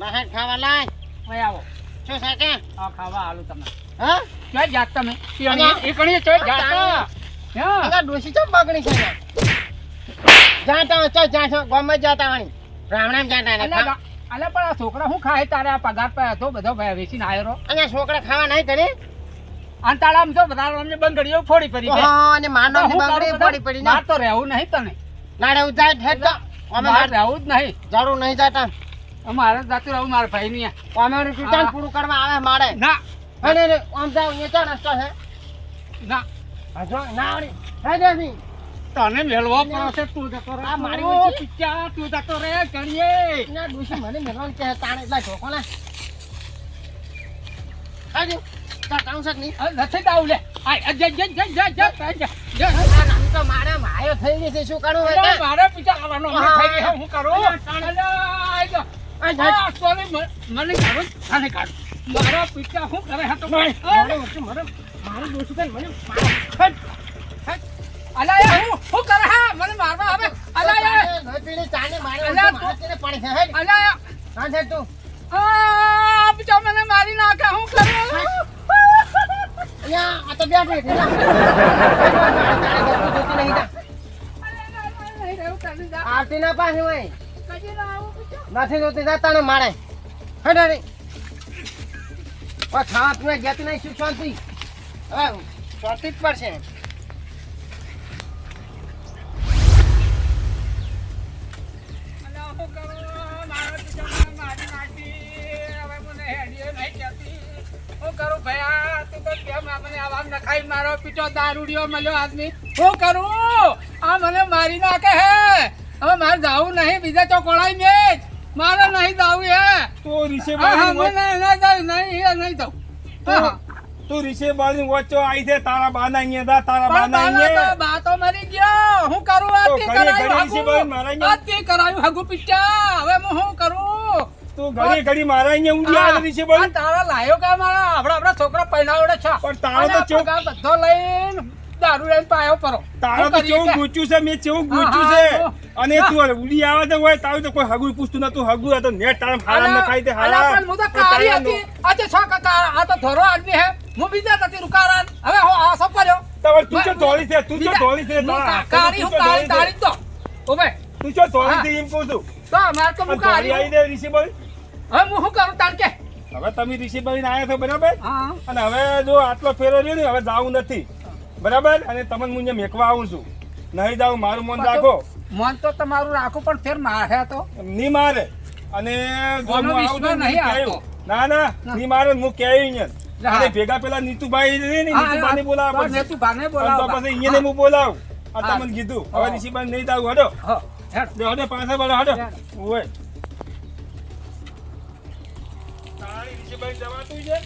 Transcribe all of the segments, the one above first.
ઓએ ખાવા લાય. ભાઈ આવો. શું છે આ ખાવા આલું તમને. હા? ક્યાં જાત તમે? અહીંયા. ચોય જાતા. હા? આગા ડોશી ચમ બગડી છે? જાતા હોય, ચાલ ગમે જાતા વાણી રામણામ જાતા ને અલ્યા પણ આ છોકરા હું ખાય? તારે આ પગાર પર હતો બધો ભાઈ વેચીને આવ્યો અહીંયા છોકરા ખાવા નહીં કરે અને તારા આમ તો બધા અમને બંગડીઓ ફોડી પડી હા અને માનો તો બગડી પડી રહેવું નહીં તને. ઠેક તો. અમે રહેવું જ નહીં. જરૂર નહીં જાતા. મારે જતું રહું મારા ભાઈ ની અમારું રિટર્ન પૂરું કરવા આવે મારે. ના. અને આમ જાવ એ ચા છે. ના. હજો ના આવડી. હે દેસી તને મેળવો પડશે તું જતો રે આ મારી પિક્ચર તું જતો રે કરીએ ના ડુસી મને મેળવાનું કે તાણે એટલા ઢોકો ને. આજો તાકાઉં સક નહીં? નથી દાવ લે. આ જ. જ જ જ જ જ તો મારા માયો થઈ ગઈ છે શું કરું મારે પિતા આવવાનો થઈ ગયો હું કરું? ચાલે આઈ ગયો મને કાઢો આને કાઢો. મારા પિતા શું કરે હા તો મારો વચ્ચે મારો મારો દોષ કરે મને અલાયા હું શું કરે હા મને મારવા આવે. અલાયા. નહીં પીને ચાને મારે અલા તું હે અલાયા. હા તું. આ બચાવ મને મારી નાખે. હું કરે? યા આ તો બેઠી હતી ના આરતી ના પાસે હોય. નથી જોતી જતા ને મારે હેડે રે ખાવા પીવા જતી નહીં, શું શાંતિ? હવે શાંતિ જ પડશે મારો પીટો દારૂડિયો મળ્યો આદમી શું કરું? આ મને મારી નાખે હે. હવે મારે જાવું નહીં બીજા ચોકોડાઈ મેચ મારે નહીં જાવું હે. તો રીસે હા, હા, બાળી ના નહીં નહીં, એ નહીં જાવું. હા, હા. તું રીસે બાળી વચ્ચો આવી છે તારા બાના અહીંયા દા તારા બાના અહીંયા. બા તો મરી ગયો. હું કરું આ આથી કરાયું છે મારા અહીંયા. આથી કરાયું હગુ પિચ્ચા હવે હું શું કરું? તું ઘડી ઘડી મારા અહીંયા ઊંડી આ- રીસે બાળી તારા લાયો કે મારા? આપડા આપડા છોકરા પહેલાવડે છે. પણ તારો તો આ બધો લઈને દારૂ લઈને પાયો પરો તારા તો કેવું કે? છે મેં કેવું હા, છે? અને તું ઉડી આવે તો હોય તારું તો કોઈ હગું પૂછતું નતું. હગું હતું નેટ તારા હારા અલા- નખાઈ તે હારા. પણ હું તો કાળી હતી. આ તો છ કકા આ તો ધોરો આદમી હે. હું બીજા નથી રૂકારાન. હવે હું આ સબ કર્યો. તમારે તું ચો ધોળી છે તું ચો બીજા- છે હું તારા કા- કાળી હું તું ચો કાળી ધોળી છે. તાળી જ દો ઉભે. તું ચો ધોળી છે એમ કહું છું તો અમારે તો હું પણ આવી દે રીસે હવે હું શું કરું તાર કે? હવે તમે રીસે બાળીને આવ્યા છો બરાબર? અને હવે જો આટલો ફેરો રહ્યો ને હવે જાવું નથી. બરાબર? અને તમને હું મેકવા આવું છું. નહીં જાવ મારું મન રાખો. મન તો તમારું રાખો પણ ફેર મારે તો. નહીં મારે. અને જો હું આવું તો નહીં. આવતો. ના ના નહીં મારે હું કેવી ને અરે ભેગા પેલા નીતુભાઈ ને નીતુભાઈ બોલાવવા પડશે. નેતુ ભાને અને તો. પછી અહીંયાને હું. બોલાવ. આ તમને કીધું. હવે ઋષિભાઈ નહીં જાવ હડો. હડો હડો પાછા બોલો હડો. ઓય તાળી ઋષિભાઈ જવાતું છે?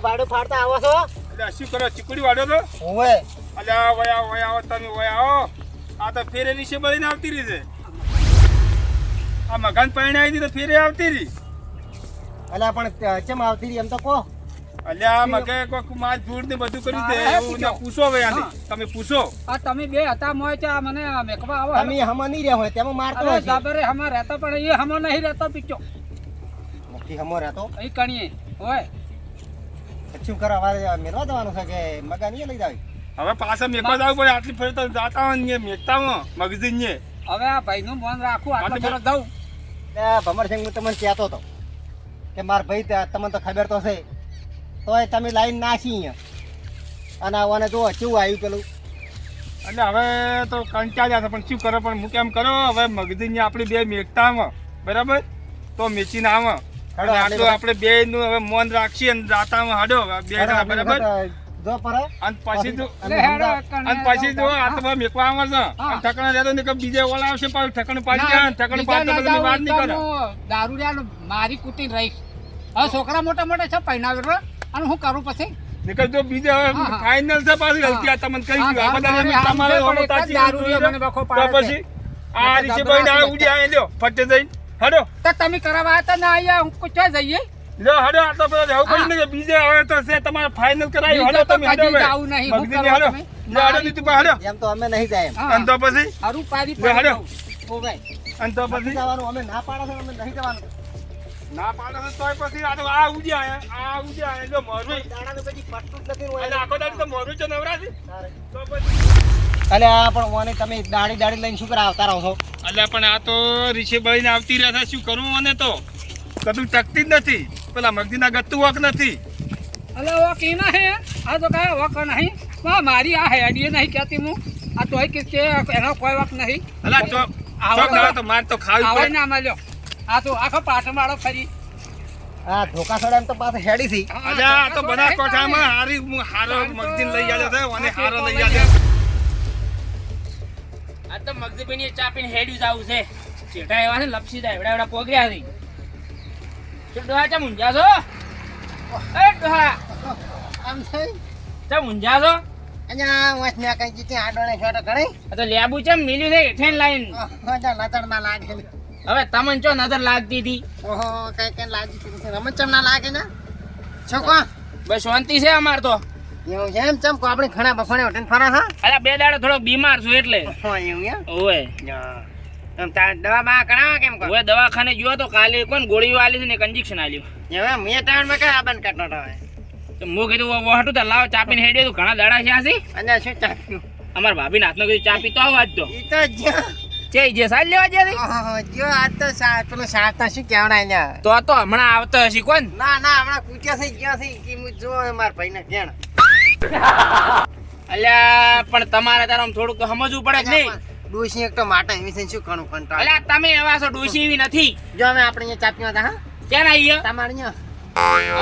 તમે ભાડું ફાડતા આવો છો? એટલે શું કરો? ચીકડી વાડ્યો તો હોવે. અલ્યા વયા વયા આવો તમે વયા આવો. આ તો ફેરે નીચે બળીને આવતી રહી છે. આ મકાન પાણી આવી હતી તો ફેરે આવતી રહી. અલ્યા પણ કેમ આવતી રહી એમ તો કહો. અલ્યા મગે કોક માર જોડ ને બધું કર્યું છે. હા, એવું પૂછો. ના પૂછો. હવે આને. તમે પૂછો. આ તમે બે હતા મોય છે આ મને મેકવા આવો તમે હમા નહીં રહ્યા હોય તેમાં મારતો હોય જાબરે હમા રહેતો પણ એ હમો નહીં રહેતો પીચો મુખી હમો રહેતો. અહીં કણીએ હોય. શું કરો અમારે મેળવા જવાનું છે કે મગા નહીં લઈ જાવી? હવે પાછા મેકવા જવું પડે આટલી ફરી તો જાતા હોય ને મેકતા હોય મગજી ને. હવે આ ભાઈનું મન રાખું આટલો ફેરો દઉં એ ભમરસિંહ હું તમને કહેતો હતો કે મારા ભાઈ તે- તમને તો ખબર તો છે તોય તમે લાઈન નાસી અહીંયા. અને આવવાને જો કેવું આવ્યું પેલું. એટલે હવે તો કંટાળ્યા છે પણ શું કરો પણ હું કેમ કરો? હવે મગજી આપણી બે મેકતા બરાબર? તો મેચીને આવે આપણે બે નું હવે મોન રાખીએ દાતામાં હાડો બે બરાબર? મારી કુટી રહીશ. હવે છોકરા મોટા મોટા છે પહેરાવેલો અને હું કરું પછી? નીકળ જો બીજે ફાઇનલ છે પાછી હલકી આ રીતે ભાઈ ના ઉડી આય ફટે જઈને. હડો. તો તમે કરાવવા હતા ના અહીંયા? હું ક્યાં જઈએ? લો હડો આ તો પેલો જવું પડ્યું ને બીજે આવે તો છે તમારે ફાઇનલ કરાવી. હડો તમે હડો હવે. નહીં. હું કરવા હડો? લો હડો નીતુભા હડો એમ તો અમે નહીં જાય એમ. તો પછી? હરું પાડી પા હડો. ઓ ભાઈ. અને તો પછી? જવાનું અમે ના પાડો છે અમે નહીં જવાનું. ના પાડે છે તોય પછી આ તો આ ઉજ્યા હે, આ ઉજ્યા આયા જો મોરબી દાડાનું પછી પટતું જ નથી અને આખો દાડો તો મોરબી છે નવરાશી. તો પછી અલે આ પણ ઓને તમે દાડી દાડી લઈને શું કરા આવતા રહો છો? અલ્યા પણ આ તો રીછે બળીને આવતી રહ્યા શું કરવું મને તો? કદું ટકતી જ નથી. પેલા મગજીના ગત્તું વક નથી. અલે વોક ઈ ના હે. આ તો કાય વોક નહીં. માં મારી આ હેડીએ નહીં કહેતી હું. આ તોય કે કે એનો કોઈ વોક નહીં. અલા ચોક આવો ચોક તો માર તો ખાવી આવે પડે. ના મળ્યો. આ તો આખો પાટણ વાળો ફરી. આ ધોકા સડા તો પાછા હેડી થી અજા તો બધા કોઠામાં હારી હું હારો મગજીને લઈ આવ્યો છે અને હારો લઈ આવ્યો આ તો મગજબીની ચા પીને હેડ્યું જાવું છે. ચેટા એવા છે લપસી જાય એવડા એવડા પોગર્યા છે. શું ડોહા ચા મુંજા છો? એ ડોહા. આમ થઈ? ચા મુંજા છો? અહીંયા વાંચ મેં કઈ જીતી આડોને છોટો ઘણી. આ તો લેબુ ચમ મિલ્યું છે ઠેન લાઈન? ઓહો નજર ના લાગે હવે તમને ચો નજર લાગતી હતી? ઓહો કઈ કઈ લાગી છે રમત ચમ ના લાગે ને? છોકો બસ શાંતિ છે અમાર તો. એવું છે એમ? ચમ કો આપણે ઘણા બફાણે ઉઠીને ફરા હા? અરે બે દાડો થોડો બીમાર છું એટલે. એવું એમ? ઓય દવા બા કરાવો કેમ કો? ઓય દવાખાને ગયો તો કાલે કોણ ગોળીઓ આલી છે ને ઇન્જેક્શન આલ્યું. હવે મેં ટાઈમમાં કઈ આબન કાટનો તો હવે? તો હું કીધું વહાટું તો લાવ ચા પીને હેડ્યો તો. ઘણા દાડા છે. આસી અને શું ચાખ્યું અમાર ભાભી હાથનો કીધું ચા પીતો આવ આજ તો. ઈ તો જો જે. સાલ લેવા જે જો આ તો પેલો સાતા શું કેવડાય ને તો તો હમણાં આવતો હશે કોણ? ના ના હમણાં કૂચ્યા થઈ ગયા છે. કે હું જો મારા ભાઈને કેણ અલ્યા પણ તમારે તારે આમ થોડુંક તો સમજવું પડે નહીં? ડોસી એક તો માટા એવી છે શું ઘણું કંટાળ અલ્યા તમે એવા છો ડોશી એવી નથી. જો અમે આપણે અહીંયા ચા પીવા હતા હા? ક્યાં અહીંયા તમારે અહીંયા?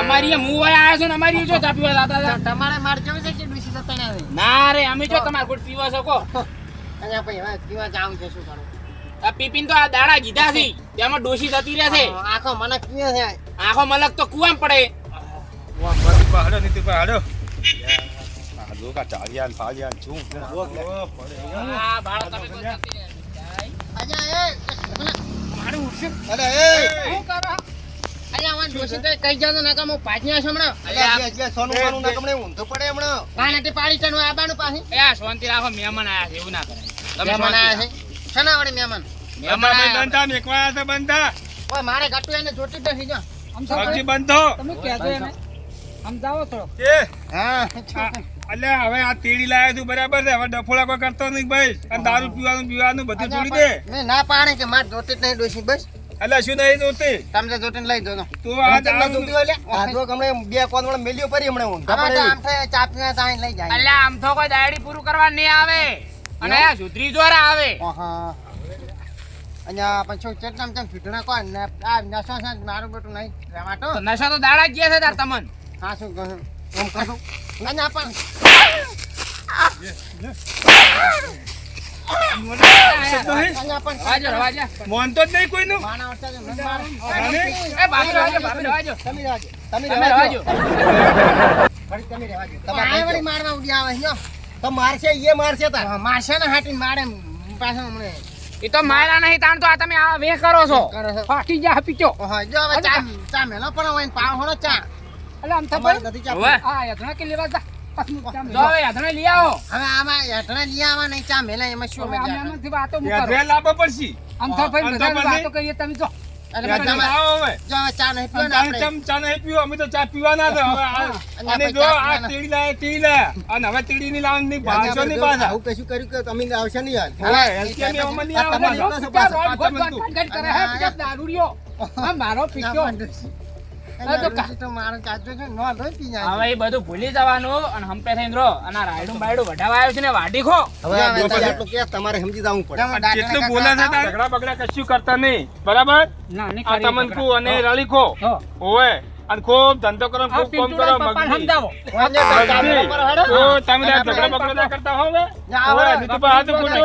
અમારી વયા આવ્યો ને અમારી જો ચા હતા. તમારે માર જવું છે કે ડોસી જતા ના ના રે અમે જો તમારે ગુડ પીવા શકો અહીંયા પછી હવે પીવા જાવું છે શું કરું? આ પીપીન તો આ દાડા કીધા છે. તેમાં ડોસી જતી રહે છે. આખો મને પીવે છે. આખો મલક તો કુવામ પડે. નીતુભા હડો નીતુભા હડો આ બાળક તમે કોઈ એ મારું ઉઠશે અરે એ શું કરો અલ્યા અમાર ડોસી તો કઈ જાતો ના કામ પાછ્યા છે હમણાં અલ્યા, જે સોનું માનું ના કમણે ઊંધો પડે હમણાં પાડી ચણવા આબાનું પાછી એ શાંતિ રાખો મહેમાન આયા છે એવું ના કરે તમે મહેમાન આયા છે વડે મહેમાન મહેમાન. બંધા મેકવાયા છે બંધા ઓય મારે ગટુ એને જોતી જ નથી જો આમ તો મગજી બંધો તમે કહેજો એને સમજાવો થોડો એ. હા. અલ્યા હવે આ તેડી લાયા છું બરાબર છે. હવે ડફોળા કોઈ કરતો નહીં ભાઈ અને દારૂ પીવાનું પીવાનું બધું છોડી દે. મેં ના પાડે કે મારે જોતી જ નહીં ડોસી બસ. અલ્યા શું નહીં જોતી તમને જોતી લઈ દો તું આ દારૂ આજો ગમણે બે કોણ વડે મેલ્યો પરી હમણે આમ થાય તાઈ લઈ જાય. એટલે આમ તો કોઈ દાયડી પૂરું કરવા નહીં આવે. અને સુધરી જોરા આવે. ઓહા. અહીંયા પછી ચેટલામ ચમ કોણ આ નશો છે મારું બેટું નહીં રમાટો તો નશા તો દાડા જ ગયા છે તાર તમન. હા શું કહું ઓમ કરું અહીંયા પણ પણ મોનતો જ નહીં કોઈનું મારવા ઉડી આવે છે, તો મારશે એ મારશે તાર મારશે ને હાટીને મારે પાછો હમણે એ તો મારા નહીં તાણ તો આ તમે આ વે કરો છો કરે છે ફાટી જા પીચો હા જો હવે ચા ચા મેલો પણ હોય પાવ હોનો ચા એટલે આમ તો નથી હવે? આ યથના કે લેવા જા. જો હવે યાદને લઈ આવો. હવે આમાં લઈ નહીં ચા મેલે એમાં શું મજા આવે? વાતો લાવવા પડશે. આમ તો ભાઈ આમ તો બધાને પછી- વાતો કરીએ તમે જો. એટલે યાદ બધામાં- આવો હવે. જો હવે ચા નહીં પીવો ને ચા આપણે. ચમ ચા નહીં પીવો અમે તો ચા પીવાના છે. હવે આ- અને અને આપણે જો આ પીવાના. તેડી લાયા અને હવે તેડી ની લાવવાની ભાષો નહીં પાછા. આવું કર્યું કે તમે આવશે નહીં યાર. હવે હેલ્થકેરની અમલ નહીં. આવે તમારે પાછા. એટલા ક્યાં પાછા રોડ ગોટ પાછા ગોટ ગોટ કરે હે બીજા દારૂડિયો આ મારો પીચો હવે એ બધું ભૂલી જવાનું અને હંપે થઈને રહો. અને રાયડું બાયડું વઢાવા આવ્યો છે ને વાડી ખો. હવે તમારે સમજી જવું પડે. આ બોલે છે ઝઘડા બગડા કશું કરતા નહીં. બરાબર? આ કરી અને રળી ખો. ઓવે અને ખૂબ ધંધો કરો ખૂબ કામ કરો સમજાવો. ઓ, તમે ઝઘડા બગડા ના કરતા હો હવે? હાથ ઉપરજો.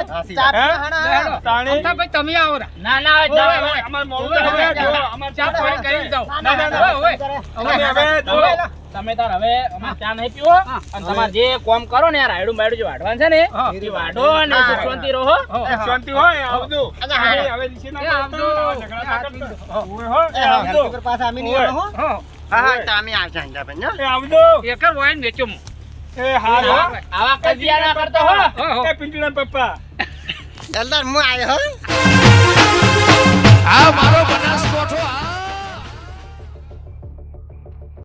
તાણી? તો ભાઈ તમે આવો. ના ના અમાર જાઓ, મોડું અમારે ચા પાણી કરી ના, ના, ના. હવે, હવે. તમે તાર હવે અમાર ચા નહીં પીવો. અને તમાર જે કોમ કરો ને આ રાયડું બાયડું જે વાઢવાનું છે ને એ વાઢો અને શાંતિ રહો શાંતિ હોય આવજો. હવે નીચે ના આવજો. ના એ હો. ઓવે, હો, એ આવજો. પાછા અમે નહીં આવો, હો. હો. હા તમે આવજો હિંદાભાઈ હો. એ આવજો. એકર જ વેચો હું. એ હાલો આવા કજિયા ના કરતો હો. એ પિંટુના પપ્પા. એલદાર હું આવ્યો હો. આ મારો બનાસકોઠો